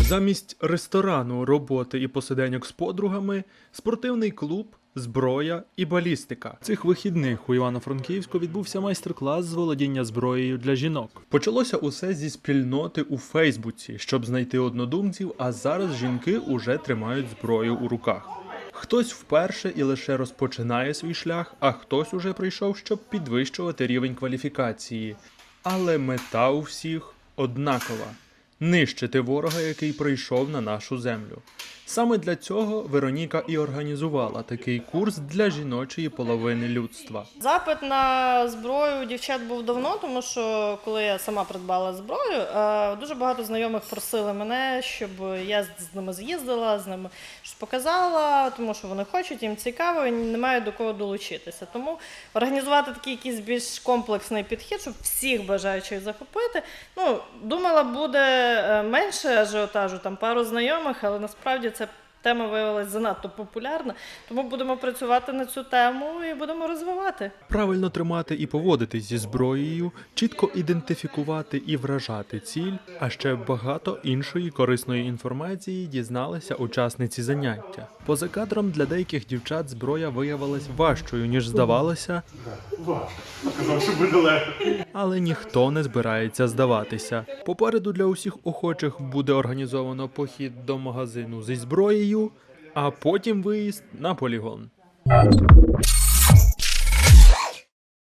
Замість ресторану, роботи і посиденьок з подругами, спортивний клуб, зброя і балістика. Цих вихідних у Івано-Франківську відбувся майстер-клас з володіння зброєю для жінок. Почалося усе зі спільноти у Фейсбуці, щоб знайти однодумців, а зараз жінки уже тримають зброю у руках. Хтось вперше і лише розпочинає свій шлях, а хтось уже прийшов, щоб підвищувати рівень кваліфікації. Але мета у всіх однакова нищити ворога, який прийшов на нашу землю. Саме для цього Вероніка і організувала такий курс для жіночої половини людства. Запит на зброю дівчат був давно, тому що коли я сама придбала зброю, е, дуже багато знайомих просили мене, щоб я з ними з'їздила, з ними щось показала, тому що вони хочуть, їм цікаво, і немає до кого долучитися. Тому організувати такий якийсь більш комплексний підхід, щоб всіх бажаючих захопити. Ну, думала, буде е, менше ажіотажу, там пару знайомих, але насправді it's a Тема виявилася занадто популярна, тому будемо працювати на цю тему і будемо розвивати. Правильно тримати і поводитись зі зброєю, чітко ідентифікувати і вражати ціль, а ще багато іншої корисної інформації дізналися учасниці заняття. Поза кадром для деяких дівчат зброя виявилась важчою ніж здавалося, але ніхто не збирається здаватися. Попереду для усіх охочих буде організовано похід до магазину зі зброєю, а потім виїзд на полігон.